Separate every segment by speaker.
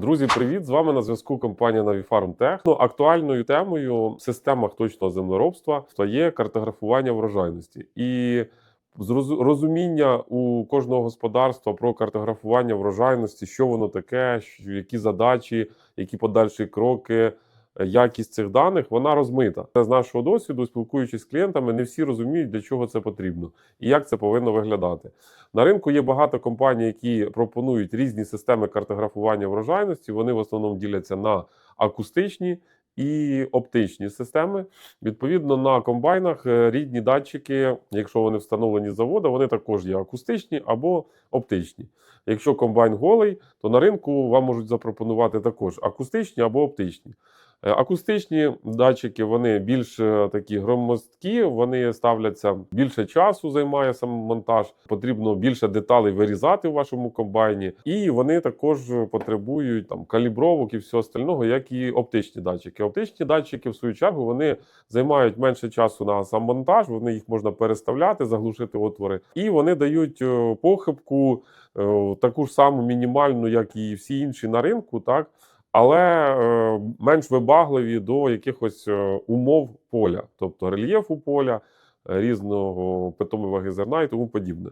Speaker 1: Друзі, привіт! З вами на зв'язку компанія Navifarm Tech. Ну, актуальною темою в системах точного землеробства стає картографування врожайності і розуміння у кожного господарства про картографування врожайності, що воно таке, які задачі, які подальші кроки. Якість цих даних вона розмита. Це З нашого досвіду, спілкуючись з клієнтами, не всі розуміють, для чого це потрібно і як це повинно виглядати. На ринку є багато компаній, які пропонують різні системи картографування врожайності. Вони в основному діляться на акустичні і оптичні системи. Відповідно, на комбайнах е, рідні датчики, якщо вони встановлені з заводу, вони також є акустичні або оптичні. Якщо комбайн голий, то на ринку вам можуть запропонувати також акустичні або оптичні. Е, Акустичні датчики вони більш е, такі громоздкі, вони ставляться більше часу, займає сам монтаж. Потрібно більше деталей вирізати в вашому комбайні, і вони також потребують там калібровок і всього остального, як і оптичні датчики. Оптичні датчики, в свою чергу, вони займають менше часу на сам монтаж. Вони їх можна переставляти, заглушити отвори, і вони дають е, похибку таку ж саму мінімальну, як і всі інші на ринку, так але е, менш вибагливі до якихось е, умов поля, тобто рельєфу поля, е, різного питомої ваги зерна і тому подібне.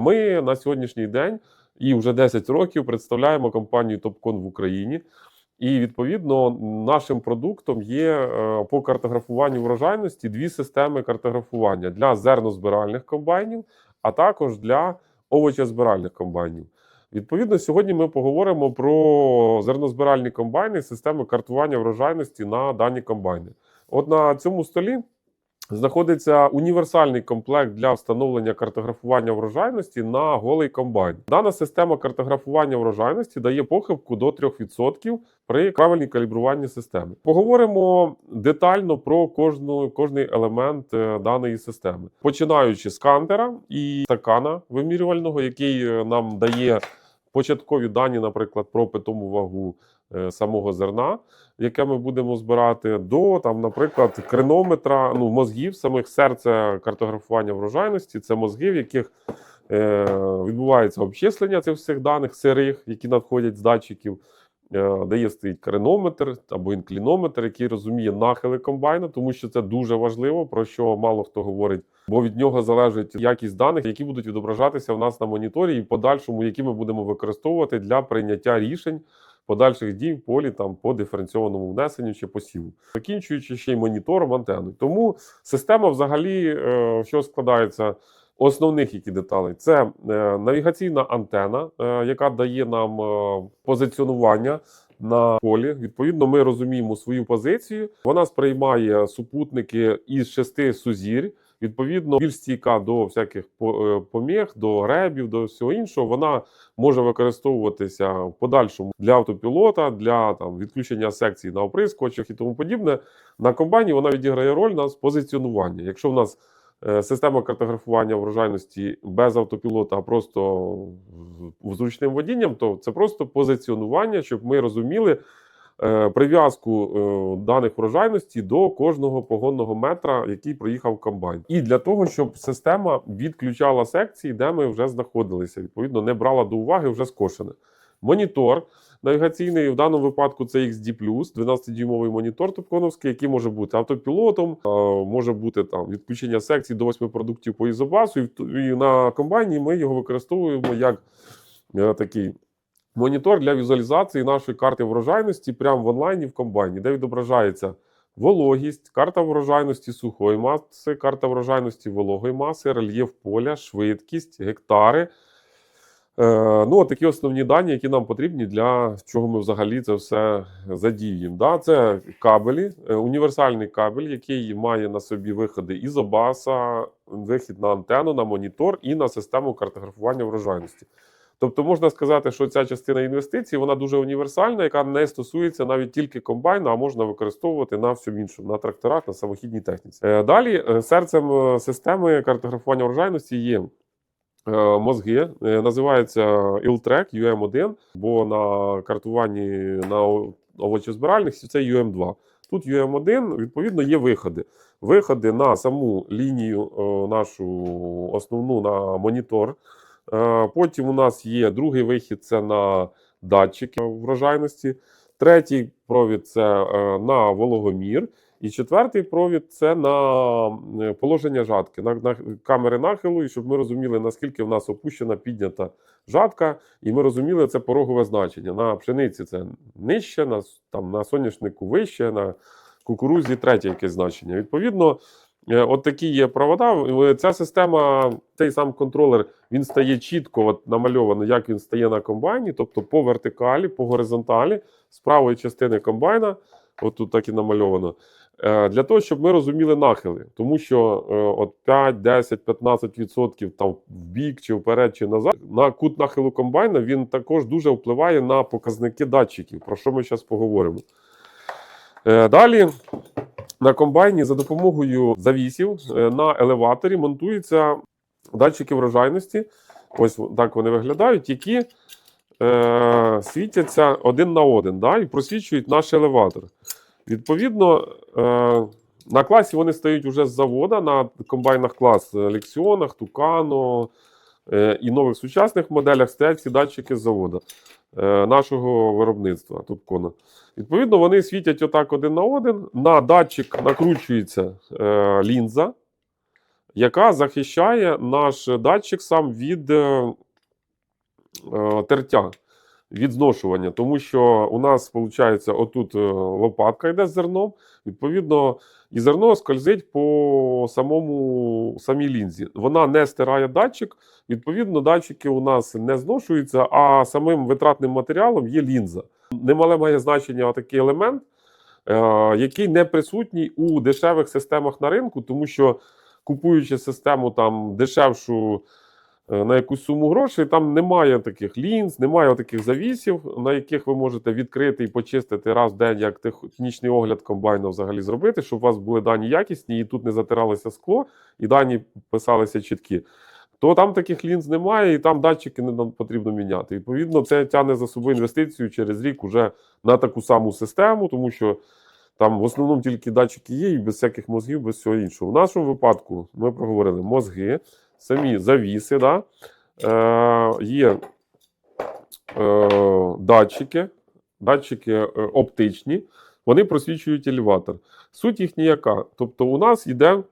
Speaker 1: Ми на сьогоднішній день і вже 10 років представляємо компанію Топкон в Україні. І відповідно нашим продуктом є по картографуванню врожайності дві системи картографування для зернозбиральних комбайнів, а також для овочезбиральних комбайнів. Відповідно, сьогодні ми поговоримо про зернозбиральні комбайни, системи картування врожайності на дані комбайни. От на цьому столі знаходиться універсальний комплект для встановлення картографування врожайності на голий комбайн. Дана система картографування врожайності дає похибку до 3% при правильній калібруванні системи. Поговоримо детально про кожну, кожний елемент е, даної системи, починаючи з кантера і стакана вимірювального, який е, нам дає початкові дані, наприклад, про питому вагу е, самого зерна, яке ми будемо збирати, до там, наприклад, кренометра, ну мозгів, самих серця картографування врожайності. Це мозги, в яких е, відбувається обчислення цих всіх даних сирих, які надходять з датчиків. Е, Де є стоїть кренометр або інклінометр, який розуміє нахили комбайна, тому що це дуже важливо, про що мало хто говорить, бо від нього залежить якість даних, які будуть відображатися в нас на моніторі, і в подальшому, які ми будемо використовувати для прийняття рішень подальших дій в полі там по диференційованому внесенню чи посіву, закінчуючи ще й монітором антеною. Тому система, взагалі, е, що складається. Основних які деталей це е, навігаційна антена, е, яка дає нам е, позиціонування на полі. Відповідно, ми розуміємо свою позицію. Вона сприймає супутники із шести сузір'я. Відповідно, більш стійка до всяких поміг, до гребів, до всього іншого. Вона може використовуватися в подальшому для автопілота, для там відключення секцій на оприскувачах і тому подібне. На комбайні вона відіграє роль на позиціонування. Якщо в нас система картографування врожайності без автопілота, а просто зручним водінням, то це просто позиціонування, щоб ми розуміли е, прив'язку е, даних врожайності до кожного погонного метра, який проїхав комбайн. І для того, щоб система відключала секції, де ми вже знаходилися, відповідно, не брала до уваги вже скошене. Монітор навігаційний, в даному випадку це XD+, 12-дюймовий монітор топконовський, який може бути автопілотом, може бути там відключення секцій до 8 продуктів по ізобасу. І на комбайні ми його використовуємо як е, такий монітор для візуалізації нашої карти врожайності прямо в онлайні в комбайні, де відображається вологість, карта врожайності сухої маси, карта врожайності вологої маси, рельєф поля, швидкість, гектари. Е, ну, такі основні дані, які нам потрібні для чого ми взагалі це все задіюємо. Да? Це кабелі, е, універсальний кабель, який має на собі виходи із обаса, вихід на антенну, на монітор і на систему картографування врожайності. Тобто можна сказати, що ця частина інвестицій вона дуже універсальна, яка не стосується навіть тільки комбайна, а можна використовувати на всьому іншому, на тракторах, на самохідній техніці. Е, Далі серцем системи картографування врожайності є мозги. Е, Називається ILTRAC UM1, бо на картуванні на овочезбиральних це UM2. Тут UM1, відповідно, є виходи. Виходи на саму лінію е, нашу основну на монітор. Е, Потім у нас є другий вихід це на датчики врожайності. Третій провід це е, на вологомір. І четвертий провід це на е, положення жатки, на, на камери нахилу, і щоб ми розуміли, наскільки в нас опущена, піднята жатка, і ми розуміли це порогове значення. На пшениці це нижче, на, там, на соняшнику вище, на кукурузі третє якесь значення. Відповідно, е, от такі є провода. Ця система, цей сам контролер, він стає чітко от, намальовано, як він стає на комбайні, тобто по вертикалі, по горизонталі, з правої частини комбайна, от тут так і намальовано. Е, Для того, щоб ми розуміли нахили, тому що е, от 5, 10, 15 відсотків там в бік чи вперед, чи назад на кут нахилу комбайна він також дуже впливає на показники датчиків, про що ми зараз поговоримо. Е, Далі на комбайні за допомогою завісів на елеваторі монтуються датчики врожайності. Ось так вони виглядають, які е, світяться один на один да, і просвічують наш елеватор. Відповідно, е, на класі вони стають уже з завода на комбайнах клас Лексіонах, Тукано е, і нових сучасних моделях стоять ці датчики з завода е, нашого виробництва Тупкона. Відповідно, вони світять отак один на один. На датчик накручується лінза, яка захищає наш датчик сам від тертя, від зношування. Тому що у нас, виходить, отут е, лопатка йде з зерном, відповідно, і зерно скользить по самому самій лінзі. Вона не стирає датчик, відповідно, датчики у нас не зношуються, а самим витратним матеріалом є лінза. Немале має значення такий елемент, е, який не присутній у дешевих системах на ринку, тому що купуючи систему там дешевшу на якусь суму грошей, там немає таких лінз, немає таких завісів, на яких ви можете відкрити і почистити раз в день, як технічний огляд комбайна взагалі зробити, щоб у вас були дані якісні, і тут не затиралося скло, і дані писалися чіткі. То там таких лінз немає, і там датчики не нам потрібно міняти. Відповідно, це тягне за собою інвестицію через рік уже на таку саму систему, тому що там в основному тільки датчики є, і без всяких мозгів, без всього іншого. В нашому випадку ми проговорили мозги, самі завіси, да? е, є е, датчики, датчики е, оптичні, вони просвічують елеватор. Суть їхня яка? Тобто, у нас йде е,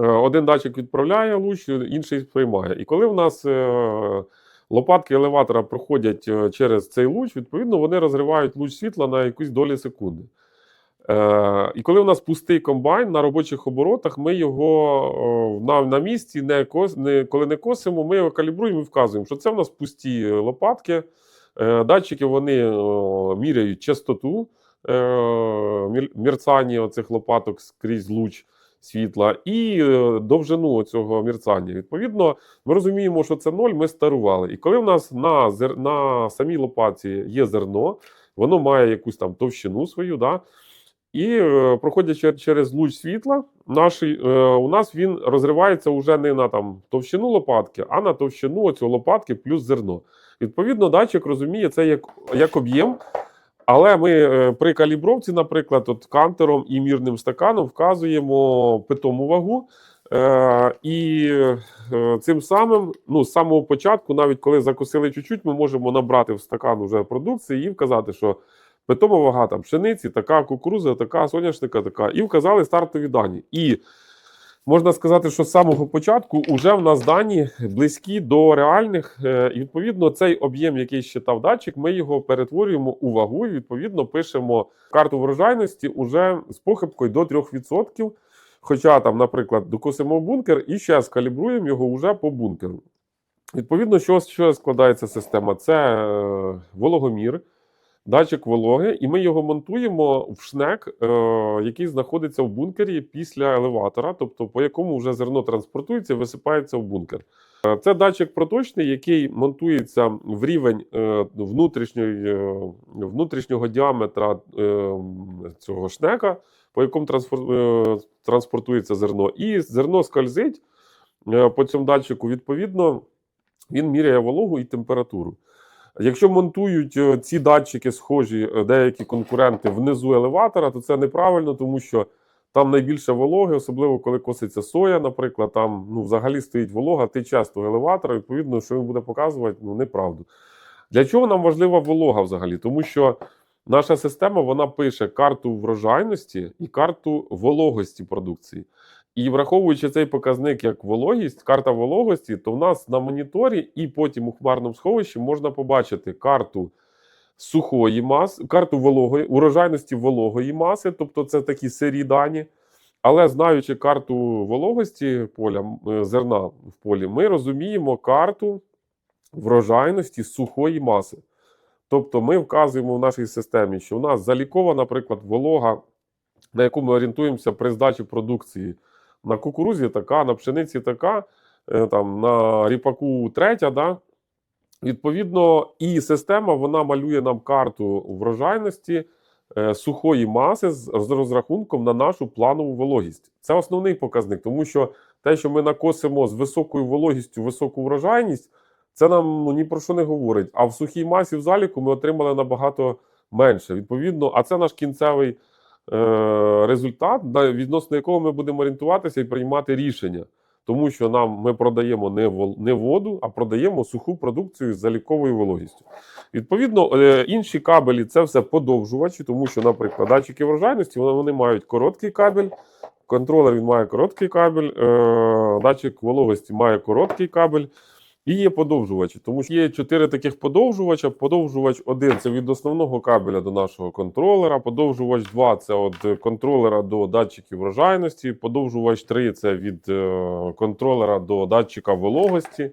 Speaker 1: один датчик відправляє луч, інший сприймає. І коли в нас е, лопатки елеватора проходять через цей луч, відповідно, вони розривають луч світла на якусь долі секунди. Е, і коли у нас пустий комбайн на робочих оборотах, ми його о, на, на місці, не, кос, не, коли не косимо, ми його калібруємо і вказуємо, що це в нас пусті е, лопатки. Е, датчики вони о, міряють частоту е, мерцання оцих лопаток скрізь луч світла і е, довжину цього мерцання. Відповідно, ми розуміємо, що це ноль, ми старували. І коли в нас на, зер... на самій лопаті є зерно, воно має якусь там товщину свою. Да? І е, проходячи через луч світла, наш, е, у нас він розривається вже не на там, товщину лопатки, а на товщину цього лопатки плюс зерно. Відповідно, датчик розуміє це як, як об'єм. Але ми е, при калібровці, наприклад, от кантером і мірним стаканом вказуємо питому вагу. Е, і цим самим, ну, з самого початку, навіть коли закусили чуть-чуть, ми можемо набрати в стакан уже продукції і вказати, що питома вага там пшениці, така кукуруза, така соняшника, така, і вказали стартові дані. І можна сказати, що з самого початку вже в нас дані близькі до реальних. Е, І відповідно, цей об'єм, який щитав датчик, ми його перетворюємо у вагу. І відповідно пишемо карту врожайності уже з похибкою до 3%. Хоча там, наприклад, докосимо бункер і ще скалібруємо його вже по бункеру. Відповідно, що, що складається система? Це е, вологомір, датчик вологи, і ми його монтуємо в шнек, е, який знаходиться в бункері після елеватора, тобто по якому вже зерно транспортується, висипається в бункер. Е, Це датчик проточний, який монтується в рівень е, внутрішньої, внутрішнього діаметра цього шнека, по якому транспортується зерно. І зерно скользить по цьому датчику, відповідно, він міряє вологу і температуру. Якщо монтують е, ці датчики схожі е, деякі конкуренти внизу елеватора, то це неправильно, тому що там найбільше вологи, особливо коли коситься соя, наприклад, там ну, взагалі стоїть волога, ти часто елеватора, відповідно, що він буде показувати, ну, неправду. Для чого нам важлива волога взагалі? Тому що наша система вона пише карту врожайності і карту вологості продукції. І враховуючи цей показник як вологість, карта вологості, то в нас на моніторі і потім у хмарному сховищі можна побачити карту сухої маси, карту вологої, урожайності вологої маси, тобто це такі сирі дані. Але знаючи карту вологості поля е, зерна в полі, ми розуміємо карту врожайності сухої маси. Тобто ми вказуємо в нашій системі, що у нас залікова, наприклад, волога, на яку ми орієнтуємося при здачі продукції. На кукурузі така, на пшениці така, е, там, на ріпаку третя. Да? Відповідно, і система вона малює нам карту врожайності е, сухої маси з, розрахунком на нашу планову вологість. Це основний показник, тому що те, що ми накосимо з високою вологістю високу врожайність, це нам ну, ні про що не говорить. А в сухій масі в заліку ми отримали набагато менше. Відповідно, а це наш кінцевий результат, відносно якого ми будемо орієнтуватися і приймати рішення. Тому що нам ми продаємо не не воду, а продаємо суху продукцію з заліковою вологістю. Відповідно, е, інші кабелі це все подовжувачі, тому що, наприклад, датчики врожайності вони мають короткий кабель, контролер він має короткий кабель, е, датчик вологості має короткий кабель. І є подовжувачі, тому що є чотири таких подовжувача. Подовжувач 1 це від основного кабеля до нашого контролера. Подовжувач 2 це від контролера до датчиків врожайності. Подовжувач 3 це від е, контролера до датчика вологості.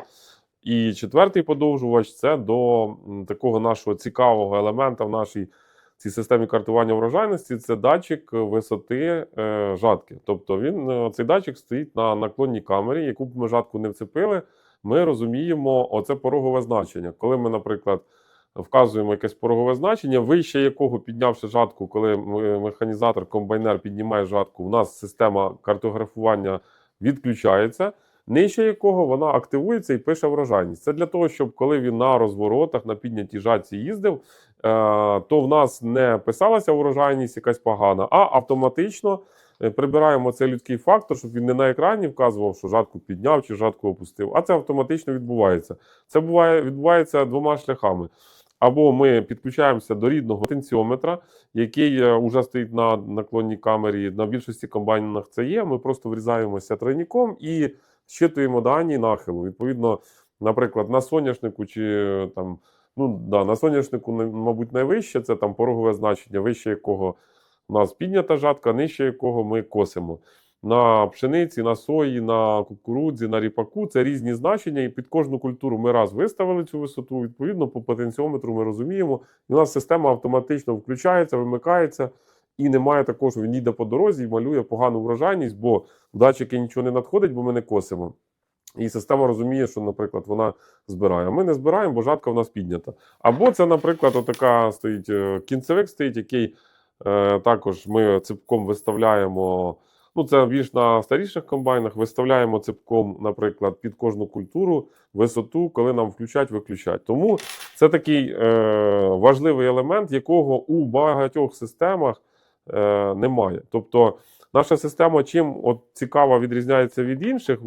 Speaker 1: І четвертий подовжувач це до такого нашого цікавого елемента в нашій цій системі картування врожайності. Це датчик висоти е, жатки. Тобто він е, цей датчик стоїть на наклонній камері, яку б ми жатку не вцепили ми розуміємо оце порогове значення. Коли ми, наприклад, вказуємо якесь порогове значення, вище якого піднявши жатку, коли механізатор, комбайнер піднімає жатку, у нас система картографування відключається. Нижче якого вона активується і пише врожайність. Це для того, щоб коли він на розворотах, на піднятій жатці їздив, е, то в нас не писалася врожайність якась погана, а автоматично е, прибираємо цей людський фактор, щоб він не на екрані вказував, що жатку підняв чи жатку опустив. А це автоматично відбувається. Це буває відбувається двома шляхами. Або ми підключаємося до рідного потенціометра, який вже стоїть на наклонній камері. На більшості комбайнах це є. Ми просто врізаємося тройником і щитуємо дані нахилу. Відповідно, наприклад, на соняшнику чи е, там. Ну да, на соняшнику, мабуть, найвище це там порогове значення, вище якого у нас піднята жатка, нижче якого ми косимо. На пшениці, на сої, на кукурудзі, на ріпаку це різні значення, і під кожну культуру ми раз виставили цю висоту. Відповідно, по потенціометру ми розуміємо, і у нас система автоматично включається, вимикається, і немає такого, що він їде по дорозі і малює погану врожайність, бо в датчики нічого не надходить, бо ми не косимо. І система розуміє, що, наприклад, вона збирає. Ми не збираємо, бо жатка в нас піднята. Або це, наприклад, отака стоїть е, кінцевик, стоїть, який також ми ципком виставляємо. Ну, це більш на старіших комбайнах. Виставляємо ципком, наприклад, під кожну культуру висоту, коли нам включать, виключать. Тому це такий е, важливий елемент, якого у багатьох системах е, немає. Тобто, наша система чим от цікава відрізняється від інших.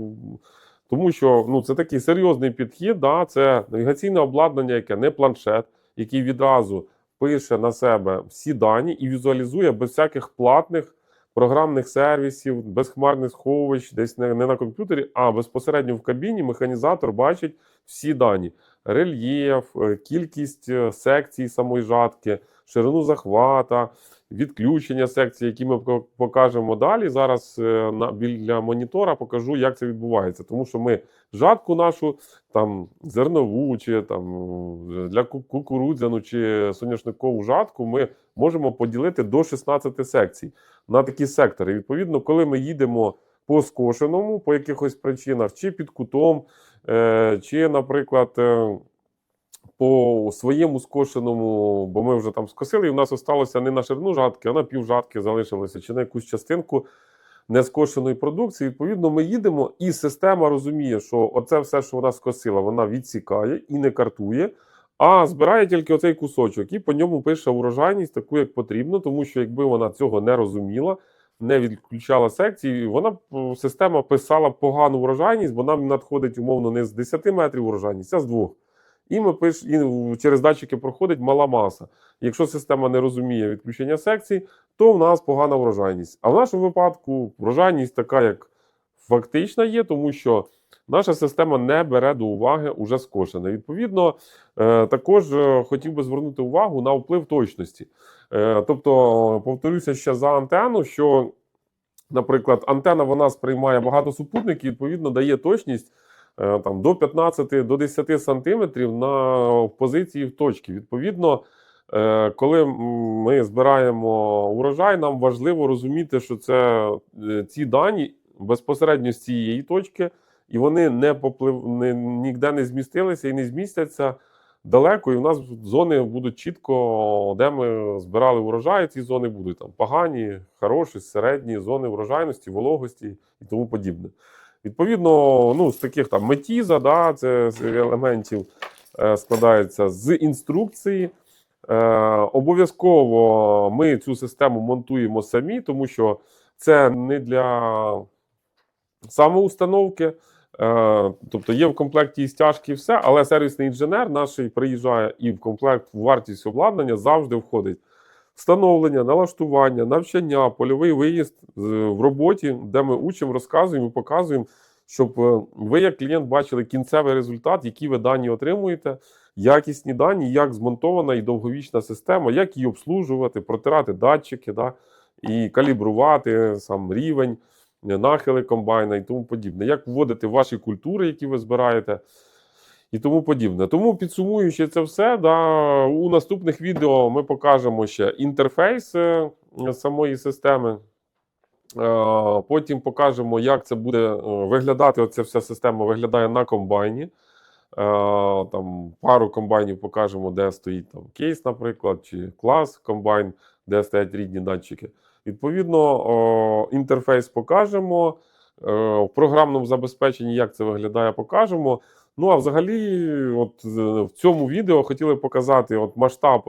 Speaker 1: Тому що ну, це такий серйозний підхід. Да? Це навігаційне обладнання, яке не планшет, який відразу пише на себе всі дані і візуалізує без всяких платних програмних сервісів, без хмарних сховищ, десь не, не на комп'ютері, а безпосередньо в кабіні механізатор бачить всі дані: рельєф, е, кількість е, секцій самої жатки, ширину захвата, відключення секцій, які ми покажемо далі. Зараз е, на біля монітора покажу, як це відбувається. Тому що ми жатку нашу там зернову чи там для кукурудзяну чи соняшникову жатку ми можемо поділити до 16 секцій на такі сектори. Відповідно, коли ми їдемо по скошеному, по якихось причинах, чи під кутом, е, чи, наприклад, е, по своєму скошеному, бо ми вже там скосили, і в нас залишилося не на ширину жатки, а на пів жатки залишилося, чи на якусь частинку нескошеної продукції. Відповідно, ми їдемо, і система розуміє, що оце все, що вона скосила, вона відсікає і не картує. А збирає тільки оцей кусочок і по ньому пише урожайність таку, як потрібно, тому що якби вона цього не розуміла, не відключала секції, вона система писала погану урожайність, бо нам надходить умовно не з 10 метрів урожайність, а з 2. І ми пиш, і через датчики проходить мала маса. Якщо система не розуміє відключення секцій, то в нас погана врожайність. А в нашому випадку врожайність така, як фактична є, тому що наша система не бере до уваги уже скошене. Відповідно, е, також е, хотів би звернути увагу на вплив точності. Е, Тобто, повторюся ще за антенну, що, наприклад, антена вона сприймає багато супутників, відповідно, дає точність там, до 15 до 10 сантиметрів на позиції в точці. Відповідно, е, коли ми збираємо урожай, нам важливо розуміти, що це е, ці дані безпосередньо з цієї точки, і вони не поплив, не, ніде не змістилися і не змістяться далеко. І в нас зони будуть чітко, де ми збирали урожай. Ці зони будуть там погані, хороші, середні зони врожайності, вологості і тому подібне. Відповідно, ну, з таких там метіза, да, це з елементів е, складається з інструкції. Е, обов'язково ми цю систему монтуємо самі, тому що це не для самоустановки. Е, тобто є в комплекті і стяжки, і все, але сервісний інженер наш приїжджає і в комплект в вартість обладнання завжди входить встановлення, налаштування, навчання, польовий виїзд е, в роботі, де ми учимо, розказуємо і показуємо, щоб е, ви, як клієнт, бачили кінцевий результат, які ви дані отримуєте, якісні дані, як змонтована і довговічна система, як її обслужувати, протирати датчики, да, і калібрувати сам рівень нахили комбайна і тому подібне. Як вводити ваші культури, які ви збираєте, і тому подібне. Тому підсумуючи це все, да, у наступних відео ми покажемо ще інтерфейс е, самої системи. Е, Потім покажемо, як це буде е, виглядати. Оця вся система виглядає на комбайні. Там пару комбайнів покажемо, де стоїть там кейс, наприклад, чи клас комбайн, де стоять рідні датчики. Відповідно, інтерфейс покажемо. В програмному забезпеченні, як це виглядає, покажемо. Ну а взагалі, от в цьому відео хотіли показати от масштаб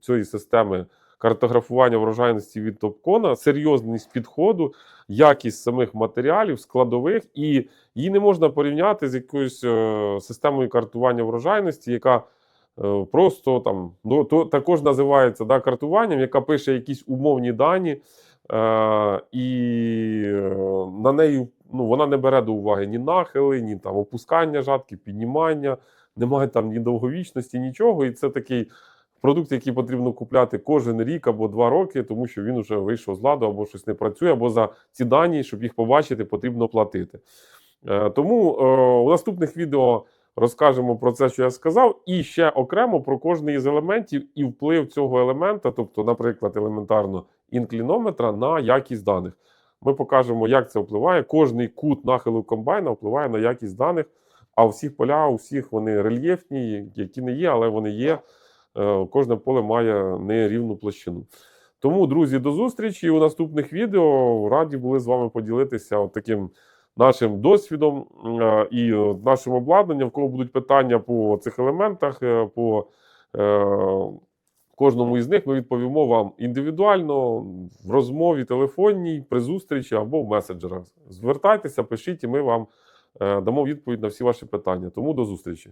Speaker 1: цієї системи картографування врожайності від Топкона, серйозність підходу, якість самих матеріалів, складових, і її не можна порівняти з якоюсь е, системою картування врожайності, яка е, просто там ну, то також називається да, картуванням, яка пише якісь умовні дані, е, і е, на неї ну, вона не бере до уваги ні нахили, ні там опускання жатки, піднімання, немає там ні довговічності, нічого. І це такий продукт, який потрібно купляти кожен рік або два роки, тому що він вже вийшов з ладу, або щось не працює, або за ці дані, щоб їх побачити, потрібно платити. Е, Тому е, у наступних відео розкажемо про це, що я сказав, і ще окремо про кожний із елементів і вплив цього елемента, тобто, наприклад, елементарно інклінометра на якість даних. Ми покажемо, як це впливає. Кожний кут нахилу комбайна впливає на якість даних. А у всіх поля, у всіх вони рельєфні, які не є, але вони є. Е, Кожне поле має нерівну площину. Тому, друзі, до зустрічі у наступних відео. Раді були з вами поділитися таким нашим досвідом е, і нашим обладнанням. В кого будуть питання по цих елементах, е, по кожному із них ми відповімо вам індивідуально в розмові телефонній, при зустрічі або в меседжерах. Звертайтеся, пишіть, і ми вам е, дамо відповідь на всі ваші питання. Тому до зустрічі.